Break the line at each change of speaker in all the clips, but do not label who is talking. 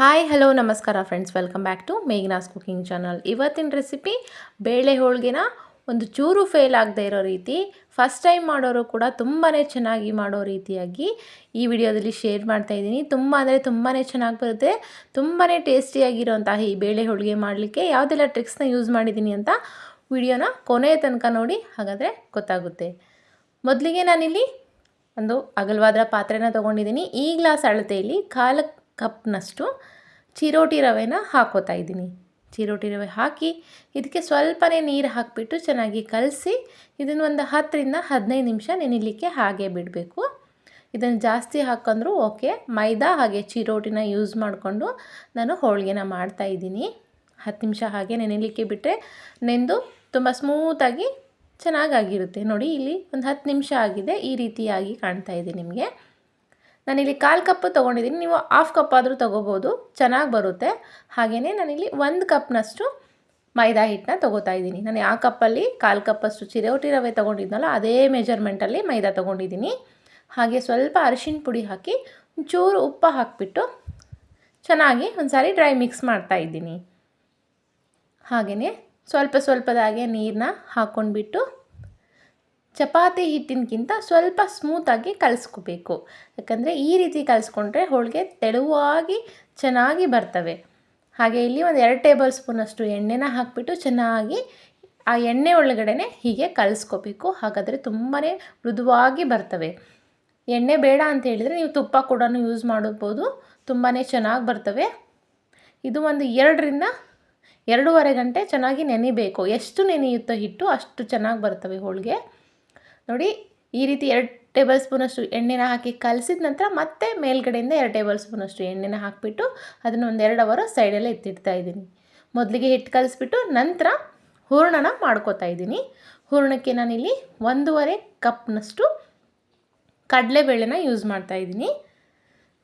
Hi hello ನಮಸ್ಕಾರ friends welcome back to Meghna's cooking channel ಇವತ್ತಿನ recipe ಬೇಳೆ ಹೋಳಿಗೆನ ಒಂದು ಚೂರು ಫೇಲ್ ಆಗದೆ ಇರೋ ರೀತಿ ಫಸ್ಟ್ ಟೈಮ್ ಮಾಡೋರು ಕೂಡ ತುಂಬಾ ಚೆನ್ನಾಗಿ ಮಾಡೋ ರೀತಿಯಾಗಿ ಈ ವಿಡಿಯೋದಲ್ಲಿ ಶೇರ್ ಮಾಡ್ತಾ ಇದ್ದೀನಿ. ತುಂಬ ಅಂದರೆ ತುಂಬಾ ಚೆನ್ನಾಗಿ ಬರುತ್ತೆ ತುಂಬಾ ಟೇಸ್ಟಿಯಾಗಿರೋಂತಹ ಈ ಬೇಳೆ ಹೋಳಿಗೆ ಮಾಡಲಿಕ್ಕೆ ಯಾವುದೆಲ್ಲ ಟ್ರಿಕ್ಸ್ನ ಯೂಸ್ ಮಾಡಿದ್ದೀನಿ ಅಂತ ವಿಡಿಯೋನ ಕೊನೆಯ ತನಕ ನೋಡಿ, ಹಾಗಾದರೆ ಗೊತ್ತಾಗುತ್ತೆ. ಮೊದಲಿಗೆ ನಾನಿಲ್ಲಿ ಒಂದು ಅಗಲವಾದ ಪಾತ್ರೆನ ತೊಗೊಂಡಿದ್ದೀನಿ. ಈ ಗ್ಲಾಸ್ ಅಳತೆಯಲ್ಲಿ ಕಾಲು ಕಪ್ನಷ್ಟು ಚಿರೋಟಿ ರವೆನ ಹಾಕೋತಾ ಇದ್ದೀನಿ. ಚಿರೋಟಿ ರವೆ ಹಾಕಿ ಇದಕ್ಕೆ ಸ್ವಲ್ಪನೇ ನೀರು ಹಾಕಿಬಿಟ್ಟು ಚೆನ್ನಾಗಿ ಕಲಸಿ ಇದನ್ನು ಒಂದು ಹತ್ತರಿಂದ ಹದಿನೈದು ನಿಮಿಷ ನೆನಿಲಿಕ್ಕೆ ಹಾಗೆ ಬಿಡಬೇಕು. ಇದನ್ನು ಜಾಸ್ತಿ ಹಾಕೊಂಡ್ರೂ ಓಕೆ. ಮೈದಾ ಹಾಗೆ ಚಿರೋಟಿನ ಯೂಸ್ ಮಾಡಿಕೊಂಡು ನಾನು ಹೋಳಿಗೆನ ಮಾಡ್ತಾಯಿದ್ದೀನಿ ಹತ್ತು ನಿಮಿಷ ಹಾಗೆ ನೆನಿಲಿಕ್ಕೆ ಬಿಟ್ಟರೆ ನೆಂದು ತುಂಬ ಸ್ಮೂತಾಗಿ ಚೆನ್ನಾಗಾಗಿರುತ್ತೆ. ನೋಡಿ ಇಲ್ಲಿ ಒಂದು ಹತ್ತು ನಿಮಿಷ ಆಗಿದೆ ಈ ರೀತಿಯಾಗಿ ಕಾಣ್ತಾ ಇದೆ ನಿಮಗೆ. ನಾನಿಲ್ಲಿ ಕಾಲು ಕಪ್ ತೊಗೊಂಡಿದ್ದೀನಿ. ನೀವು ಹಾಫ್ ಕಪ್ ಆದರೂ ತೊಗೋಬೋದು. ಚೆನ್ನಾಗಿ ಬರುತ್ತೆ. ಹಾಗೆಯೇ ನಾನಿಲ್ಲಿ ಒಂದು ಕಪ್ನಷ್ಟು ಮೈದಾ ಹಿಟ್ಟನ್ನ ತೊಗೋತಾ ಇದ್ದೀನಿ. ನಾನು ಯಾವ ಕಪ್ಪಲ್ಲಿ ಕಾಲು ಕಪ್ಪಷ್ಟು ಚಿರೋಟಿ ರವೆ ತೊಗೊಂಡಿದ್ನಲ್ಲ, ಅದೇ ಮೆಜರ್ಮೆಂಟಲ್ಲಿ ಮೈದಾ ತೊಗೊಂಡಿದ್ದೀನಿ. ಹಾಗೆ ಸ್ವಲ್ಪ ಅರಿಶಿನ ಪುಡಿ ಹಾಕಿ ಒಂಚೂರು ಉಪ್ಪು ಹಾಕಿಬಿಟ್ಟು ಚೆನ್ನಾಗಿ ಒಂದು ಸಾರಿ ಡ್ರೈ ಮಿಕ್ಸ್ ಮಾಡ್ತಾ ಇದ್ದೀನಿ. ಹಾಗೆಯೇ ಸ್ವಲ್ಪ ಸ್ವಲ್ಪದಾಗೆ ನೀರನ್ನ ಹಾಕ್ಕೊಂಡ್ಬಿಟ್ಟು ಚಪಾತಿ ಹಿಟ್ಟಿನಕ್ಕಿಂತ ಸ್ವಲ್ಪ ಸ್ಮೂತಾಗಿ ಕಲಿಸ್ಕೋಬೇಕು. ಯಾಕಂದರೆ ಈ ರೀತಿ ಕಲಿಸ್ಕೊಂಡ್ರೆ ಹೋಳಿಗೆ ತೆಳುವಾಗಿ ಚೆನ್ನಾಗಿ ಬರ್ತವೆ. ಹಾಗೆ ಇಲ್ಲಿ ಒಂದು ಎರಡು ಟೇಬಲ್ ಸ್ಪೂನಷ್ಟು ಎಣ್ಣೆನ ಹಾಕಿಬಿಟ್ಟು ಚೆನ್ನಾಗಿ ಆ ಎಣ್ಣೆ ಒಳಗಡೆ ಹೀಗೆ ಕಲಿಸ್ಕೋಬೇಕು. ಹಾಗಾದರೆ ತುಂಬಾ ಮೃದುವಾಗಿ ಬರ್ತವೆ. ಎಣ್ಣೆ ಬೇಡ ಅಂತ ಹೇಳಿದರೆ ನೀವು ತುಪ್ಪ ಕೂಡ ಯೂಸ್ ಮಾಡಬಹುದು. ತುಂಬಾ ಚೆನ್ನಾಗಿ ಬರ್ತವೆ. ಇದು ಒಂದು ಎರಡರಿಂದ ಎರಡೂವರೆ ಗಂಟೆ ಚೆನ್ನಾಗಿ ನೆನಿಬೇಕು. ಎಷ್ಟು ನೆನೆಯುತ್ತೋ ಹಿಟ್ಟು ಅಷ್ಟು ಚೆನ್ನಾಗಿ ಬರ್ತವೆ ಹೋಳಿಗೆ. ನೋಡಿ, ಈ ರೀತಿ ಎರಡು ಟೇಬಲ್ ಸ್ಪೂನಷ್ಟು ಎಣ್ಣೆನ ಹಾಕಿ ಕಲಸಿದ ನಂತರ ಮತ್ತೆ ಮೇಲ್ಗಡೆಯಿಂದ ಎರಡು ಟೇಬಲ್ ಸ್ಪೂನಷ್ಟು ಎಣ್ಣೆನ ಹಾಕಿಬಿಟ್ಟು ಅದನ್ನು ಒಂದು ಎರಡು ಅವರು ಸೈಡಲ್ಲೇ ಎತ್ತಿಡ್ತಾ ಇದ್ದೀನಿ. ಮೊದಲಿಗೆ ಹಿಟ್ಟು ಕಲಿಸ್ಬಿಟ್ಟು ನಂತರ ಹೂರ್ಣನ ಮಾಡ್ಕೋತಾ ಇದ್ದೀನಿ. ಹೂರಣಕ್ಕೆ ನಾನಿಲ್ಲಿ ಒಂದೂವರೆ ಕಪ್ನಷ್ಟು ಕಡಲೆಬೇಳೆನ ಯೂಸ್ ಮಾಡ್ತಾ ಇದ್ದೀನಿ.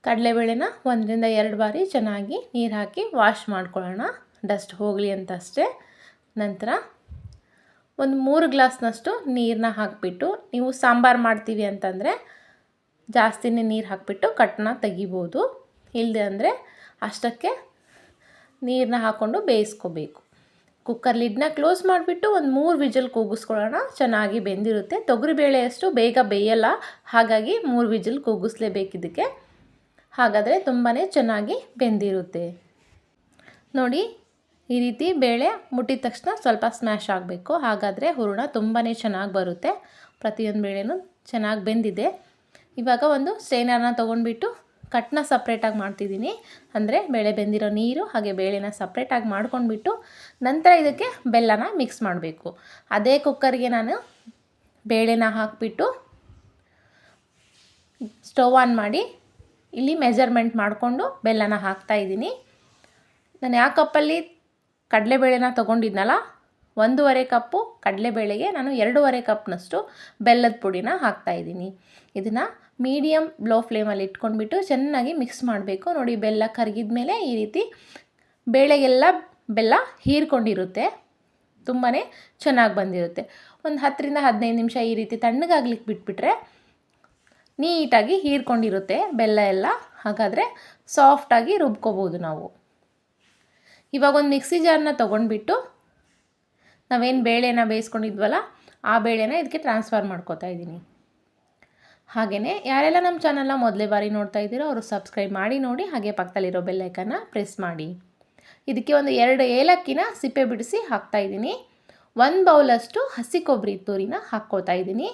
ಕಡಲೆಬೇಳೆನ ಒಂದರಿಂದ ಎರಡು ಬಾರಿ ಚೆನ್ನಾಗಿ ನೀರು ಹಾಕಿ ವಾಶ್ ಮಾಡ್ಕೊಳ್ಳೋಣ. ಡಸ್ಟ್ ಹೋಗಲಿ ಅಂತ ಅಷ್ಟೇ ನಂತರ ಒಂದು ಮೂರು ಗ್ಲಾಸ್ನಷ್ಟು ನೀರನ್ನ ಹಾಕಿಬಿಟ್ಟು, ನೀವು ಸಾಂಬಾರು ಮಾಡ್ತೀವಿ ಅಂತಂದರೆ ಜಾಸ್ತಿನೇ ನೀರು ಹಾಕಿಬಿಟ್ಟು ಕಟ್ಟನ್ನ ತೆಗಿಬೋದು. ಇಲ್ಲದೆ ಅಂದರೆ ಅಷ್ಟಕ್ಕೆ ನೀರನ್ನ ಹಾಕ್ಕೊಂಡು ಬೇಯಿಸ್ಕೋಬೇಕು. ಕುಕ್ಕರ್ ಲಿಡ್ನ ಕ್ಲೋಸ್ ಮಾಡಿಬಿಟ್ಟು ಒಂದು ಮೂರು ವಿಜಲ್ ಕೂಗಿಸ್ಕೊಳ್ಳೋಣ, ಚೆನ್ನಾಗಿ ಬೆಂದಿರುತ್ತೆ. ತೊಗರಿಬೇಳೆಯಷ್ಟು ಬೇಗ ಬೇಯಲ್ಲ, ಹಾಗಾಗಿ ಮೂರು ವಿಜಲ್ ಕೂಗಿಸ್ಲೇಬೇಕಿದ್ದಕ್ಕೆ ಹಾಗಾದರೆ ತುಂಬಾ ಚೆನ್ನಾಗಿ ಬೆಂದಿರುತ್ತೆ. ನೋಡಿ ಈ ರೀತಿ ಬೇಳೆ ಮುಟ್ಟಿದ ತಕ್ಷಣ ಸ್ವಲ್ಪ ಸ್ಮ್ಯಾಶ್ ಆಗಬೇಕು. ಹಾಗಾದರೆ ಹೂರಣ ತುಂಬಾ ಚೆನ್ನಾಗಿ ಬರುತ್ತೆ. ಪ್ರತಿಯೊಂದು ಬೇಳೆನೂ ಚೆನ್ನಾಗಿ ಬೆಂದಿದೆ. ಇವಾಗ ಒಂದು ಸ್ಟೇನರ್ನ ತೊಗೊಂಡ್ಬಿಟ್ಟು ಕಟ್ನ ಸಪ್ರೇಟಾಗಿ ಮಾಡ್ತಿದ್ದೀನಿ. ಅಂದರೆ ಬೇಳೆ ಬೆಂದಿರೋ ನೀರು ಹಾಗೆ ಬೇಳೆನ ಸಪ್ರೇಟಾಗಿ ಮಾಡ್ಕೊಂಡ್ಬಿಟ್ಟು ನಂತರ ಇದಕ್ಕೆ ಬೆಲ್ಲನ ಮಿಕ್ಸ್ ಮಾಡಬೇಕು. ಅದೇ ಕುಕ್ಕರ್ಗೆ ನಾನು ಬೇಳೆನ ಹಾಕಿಬಿಟ್ಟು ಸ್ಟವ್ ಆನ್ ಮಾಡಿ ಇಲ್ಲಿ ಮೆಜರ್ಮೆಂಟ್ ಮಾಡಿಕೊಂಡು ಬೆಲ್ಲನ ಹಾಕ್ತಾಯಿದ್ದೀನಿ ನಾನು ಯಾವ ಕಪ್ಪಲ್ಲಿ ಕಡಲೆಬೇಳೆನ ತೊಗೊಂಡಿದ್ನಲ್ಲ? ಒಂದೂವರೆ ಕಪ್ಪು ಕಡಲೆಬೇಳೆಗೆ ನಾನು ಎರಡೂವರೆ ಕಪ್ನಷ್ಟು ಬೆಲ್ಲದ ಪುಡಿನ ಹಾಕ್ತಾಯಿದ್ದೀನಿ ಇದನ್ನು ಮೀಡಿಯಮ್ ಲೋ ಫ್ಲೇಮಲ್ಲಿ ಇಟ್ಕೊಂಡ್ಬಿಟ್ಟು ಚೆನ್ನಾಗಿ ಮಿಕ್ಸ್ ಮಾಡಬೇಕು. ನೋಡಿ, ಬೆಲ್ಲ ಕರಗಿದ ಮೇಲೆ ಈ ರೀತಿ ಬೇಳೆಗೆಲ್ಲ ಬೆಲ್ಲ ಹೀರ್ಕೊಂಡಿರುತ್ತೆ. ತುಂಬಾ ಚೆನ್ನಾಗಿ ಬಂದಿರುತ್ತೆ. ಒಂದು ಹತ್ತರಿಂದ ಹದಿನೈದು ನಿಮಿಷ ಈ ರೀತಿ ತಣ್ಣಗಾಗ್ಲಿಕ್ಕೆ ಬಿಟ್ಬಿಟ್ರೆ ನೀಟಾಗಿ ಹೀರ್ಕೊಂಡಿರುತ್ತೆ ಬೆಲ್ಲ ಎಲ್ಲ. ಹಾಗಾದರೆ ಸಾಫ್ಟಾಗಿ ರುಬ್ಕೋಬೋದು ನಾವು. ಇವಾಗ ಒಂದು ಮಿಕ್ಸಿ ಜಾರನ್ನ ತೊಗೊಂಡ್ಬಿಟ್ಟು ನಾವೇನು ಬೇಳೆನ ಬೇಯಿಸ್ಕೊಂಡಿದ್ವಲ್ಲ, ಆ ಬೇಳೆನ ಇದಕ್ಕೆ ಟ್ರಾನ್ಸ್ಫರ್ ಮಾಡ್ಕೋತಾ ಇದ್ದೀನಿ. ಹಾಗೆಯೇ ಯಾರೆಲ್ಲ ನಮ್ಮ ಚಾನಲ್ನ ಮೊದಲೇ ಬಾರಿ ನೋಡ್ತಾ ಇದ್ದೀರೋ ಅವರು ಸಬ್ಸ್ಕ್ರೈಬ್ ಮಾಡಿ ನೋಡಿ, ಹಾಗೆ ಪಕ್ಕದಲ್ಲಿರೋ ಬೆಲ್ಲೈಕನ್ನ ಪ್ರೆಸ್ ಮಾಡಿ. ಇದಕ್ಕೆ ಒಂದು ಎರಡು ಏಲಕ್ಕಿನ ಸಿಪ್ಪೆ ಬಿಡಿಸಿ ಹಾಕ್ತಾ ಇದ್ದೀನಿ. ಒಂದು ಬೌಲಷ್ಟು ಹಸಿ ಕೊಬ್ಬರಿ ತುರಿನ ಹಾಕ್ಕೋತಾ ಇದ್ದೀನಿ.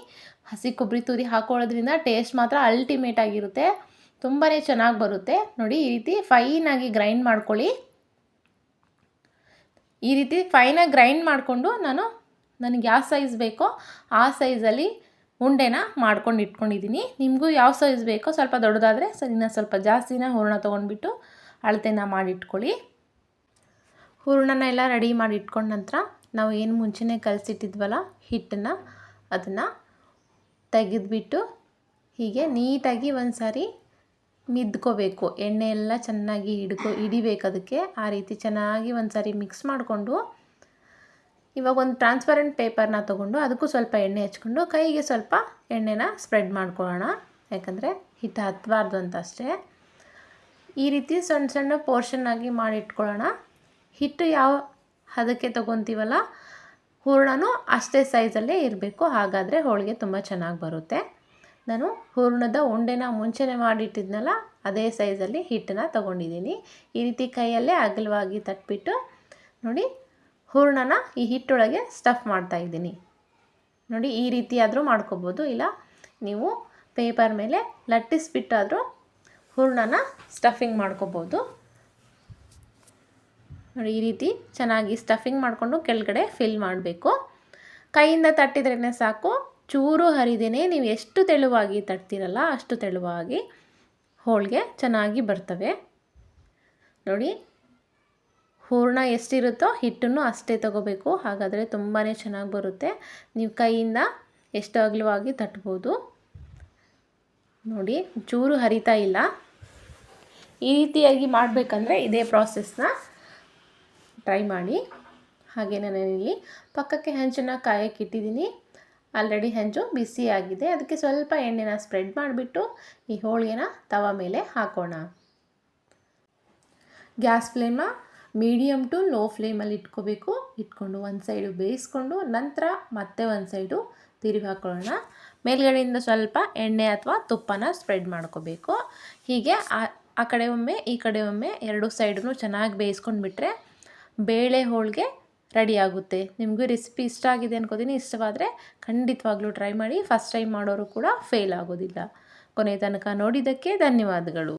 ಹಸಿ ಕೊಬ್ಬರಿ ತುರಿ ಹಾಕೊಳ್ಳೋದ್ರಿಂದ ಟೇಸ್ಟ್ ಮಾತ್ರ ಅಲ್ಟಿಮೇಟ್ ಆಗಿರುತ್ತೆ. ತುಂಬಾ ಚೆನ್ನಾಗಿ ಬರುತ್ತೆ. ನೋಡಿ ಈ ರೀತಿ ಫೈನಾಗಿ ಗ್ರೈಂಡ್ ಮಾಡ್ಕೊಳ್ಳಿ. ಈ ರೀತಿ ಫೈನಾಗಿ ಗ್ರೈಂಡ್ ಮಾಡಿಕೊಂಡು ನಾನು ನನಗೆ ಯಾವ ಸೈಜ್ ಬೇಕೋ ಆ ಸೈಜಲ್ಲಿ ಉಂಡೆನ ಮಾಡ್ಕೊಂಡು ಇಟ್ಕೊಂಡಿದ್ದೀನಿ ನಿಮಗೂ ಯಾವ ಸೈಜ್ ಬೇಕೋ ಸ್ವಲ್ಪ ದೊಡ್ಡದಾದರೆ ಸರಿನ ಸ್ವಲ್ಪ ಜಾಸ್ತಿನ ಹೂರಣ ತೊಗೊಂಡ್ಬಿಟ್ಟು ಅಳತೆನ ಮಾಡಿಟ್ಕೊಳ್ಳಿ. ಹೂರಣನ ಎಲ್ಲ ರೆಡಿ ಮಾಡಿ ಇಟ್ಕೊಂಡ ನಂತರ ನಾವು ಏನು ಮುಂಚೆನೇ ಕಲಸಿಟ್ಟಿದ್ವಲ್ಲ ಹಿಟ್ಟನ್ನು ಅದನ್ನು ತೆಗೆದುಬಿಟ್ಟು ಹೀಗೆ ನೀಟಾಗಿ ಒಂದು ಸಾರಿ ಮಿದ್ಕೋಬೇಕು. ಎಣ್ಣೆ ಎಲ್ಲ ಚೆನ್ನಾಗಿ ಹಿಡ್ಕೊ, ಹಿಡಿಬೇಕು ಅದಕ್ಕೆ. ಆ ರೀತಿ ಚೆನ್ನಾಗಿ ಒಂದು ಸಾರಿ ಮಿಕ್ಸ್ ಮಾಡಿಕೊಂಡು, ಇವಾಗ ಒಂದು ಟ್ರಾನ್ಸ್ಪರೆಂಟ್ ಪೇಪರ್ನ ತೊಗೊಂಡು ಅದಕ್ಕೂ ಸ್ವಲ್ಪ ಎಣ್ಣೆ ಹಚ್ಕೊಂಡು ಕೈಗೆ ಸ್ವಲ್ಪ ಎಣ್ಣೆನ ಸ್ಪ್ರೆಡ್ ಮಾಡ್ಕೊಳ್ಳೋಣ. ಯಾಕಂದರೆ ಹಿಟ್ಟು ಹತ್ತಬಾರ್ದು ಅಂತ ಅಷ್ಟೇ. ಈ ರೀತಿ ಸಣ್ಣ ಸಣ್ಣ ಪೋರ್ಷನ್ ಆಗಿ ಮಾಡಿಟ್ಕೊಳ್ಳೋಣ. ಹಿಟ್ಟು ಯಾವ ಹದಕ್ಕೆ ತೊಗೊತೀವಲ್ಲ? ಹೂರಣನೂ ಅಷ್ಟೇ ಸೈಜಲ್ಲೇ ಇರಬೇಕು. ಹಾಗಾದರೆ ಹೋಳಿಗೆ ತುಂಬ ಚೆನ್ನಾಗಿ ಬರುತ್ತೆ. ನಾನು ಹೂರ್ಣದ ಉಂಡೆನ ಮುಂಚೆನೆ ಮಾಡಿಟ್ಟಿದ್ನಲ್ಲ, ಅದೇ ಸೈಜಲ್ಲಿ ಹಿಟ್ಟನ್ನ ತೊಗೊಂಡಿದ್ದೀನಿ. ಈ ರೀತಿ ಕೈಯಲ್ಲೇ ಅಗಲವಾಗಿ ತಟ್ಬಿಟ್ಟು ನೋಡಿ, ಹೂರ್ಣನ ಈ ಹಿಟ್ಟೊಳಗೆ ಸ್ಟಫ್ ಮಾಡ್ತಾಯಿದ್ದೀನಿ ನೋಡಿ, ಈ ರೀತಿ ಆದರೂ ಮಾಡ್ಕೋಬೋದು. ಇಲ್ಲ, ನೀವು ಪೇಪರ್ ಮೇಲೆ ಲಟ್ಟಿಸ್ಬಿಟ್ಟಾದರೂ ಹೂರ್ಣನ ಸ್ಟಫಿಂಗ್ ಮಾಡ್ಕೋಬೋದು. ನೋಡಿ, ಈ ರೀತಿ ಚೆನ್ನಾಗಿ ಸ್ಟಫಿಂಗ್ ಮಾಡಿಕೊಂಡು ಕೆಳಗಡೆ ಫಿಲ್ ಮಾಡಬೇಕು. ಕೈಯಿಂದ ತಟ್ಟಿದ್ರೇ ಸಾಕು. ಚೂರು ಹರಿದೇನೆ ನೀವು ಎಷ್ಟು ತೆಳುವಾಗಿ ತಟ್ತೀರಲ್ಲ ಅಷ್ಟು ತೆಳುವಾಗಿ ಹೋಳಿಗೆ ಚೆನ್ನಾಗಿ ಬರ್ತವೆ. ನೋಡಿ, ಹೂರಣ ಎಷ್ಟಿರುತ್ತೋ ಹಿಟ್ಟನ್ನು ಅಷ್ಟೇ ತಗೋಬೇಕು. ಹಾಗಾದರೆ ತುಂಬಾ ಚೆನ್ನಾಗಿ ಬರುತ್ತೆ. ನೀವು ಕೈಯಿಂದ ಎಷ್ಟು ಅಗಲವಾಗಿ ತಟ್ಬೋದು. ನೋಡಿ, ಚೂರು ಹರಿತಾ ಇಲ್ಲ. ಈ ರೀತಿಯಾಗಿ ಮಾಡಬೇಕಂದ್ರೆ ಇದೇ ಪ್ರಾಸೆಸ್ನ ಟ್ರೈ ಮಾಡಿ. ಹಾಗೆ ಇಲ್ಲಿ ಪಕ್ಕಕ್ಕೆ ಹೆಂಚನ್ನು ಕಾಯಕ್ಕೆ ಇಟ್ಟಿದ್ದೀನಿ. ಆಲ್ರೆಡಿ ಹೆಂಚು ಬಿಸಿಯಾಗಿದೆ ಅದಕ್ಕೆ ಸ್ವಲ್ಪ ಎಣ್ಣೆನ ಸ್ಪ್ರೆಡ್ ಮಾಡಿಬಿಟ್ಟು ಈ ಹೋಳಿಗೆನ ತವ ಮೇಲೆ ಹಾಕೋಣ. Gas flame medium to low ಫ್ಲೇಮಲ್ಲಿ ಇಟ್ಕೋಬೇಕು. ಇಟ್ಕೊಂಡು ಒಂದು ಸೈಡು ಬೇಯಿಸ್ಕೊಂಡು ನಂತರ ಮತ್ತೆ ಒಂದು ಸೈಡು ತಿರುಗಿ ಹಾಕೊಳ್ಳೋಣ. ಮೇಲ್ಗಡೆಯಿಂದ ಸ್ವಲ್ಪ ಎಣ್ಣೆ ಅಥವಾ ತುಪ್ಪನ ಸ್ಪ್ರೆಡ್ ಮಾಡ್ಕೋಬೇಕು. ಹೀಗೆ ಆ ಕಡೆ ಒಮ್ಮೆ ಈ ಕಡೆ ಒಮ್ಮೆ ಎರಡು ಸೈಡನ್ನು ಚೆನ್ನಾಗಿ ಬೇಯಿಸ್ಕೊಂಡ್ಬಿಟ್ರೆ ಬೇಳೆ ಹೋಳಿಗೆ ರೆಡಿ ಆಗುತ್ತೆ. ನಿಮಗೂ ರೆಸಿಪಿ ಇಷ್ಟ ಆಗಿದೆ ಅನ್ಕೋತೀನಿ. ಇಷ್ಟವಾದರೆ ಖಂಡಿತವಾಗ್ಲೂ ಟ್ರೈ ಮಾಡಿ. ಫಸ್ಟ್ ಟೈಮ್ ಮಾಡೋರು ಕೂಡ ಫೇಲ್ ಆಗೋದಿಲ್ಲ. ಕೊನೆ ತನಕ ನೋಡಿದ್ದಕ್ಕೆ ಧನ್ಯವಾದಗಳು.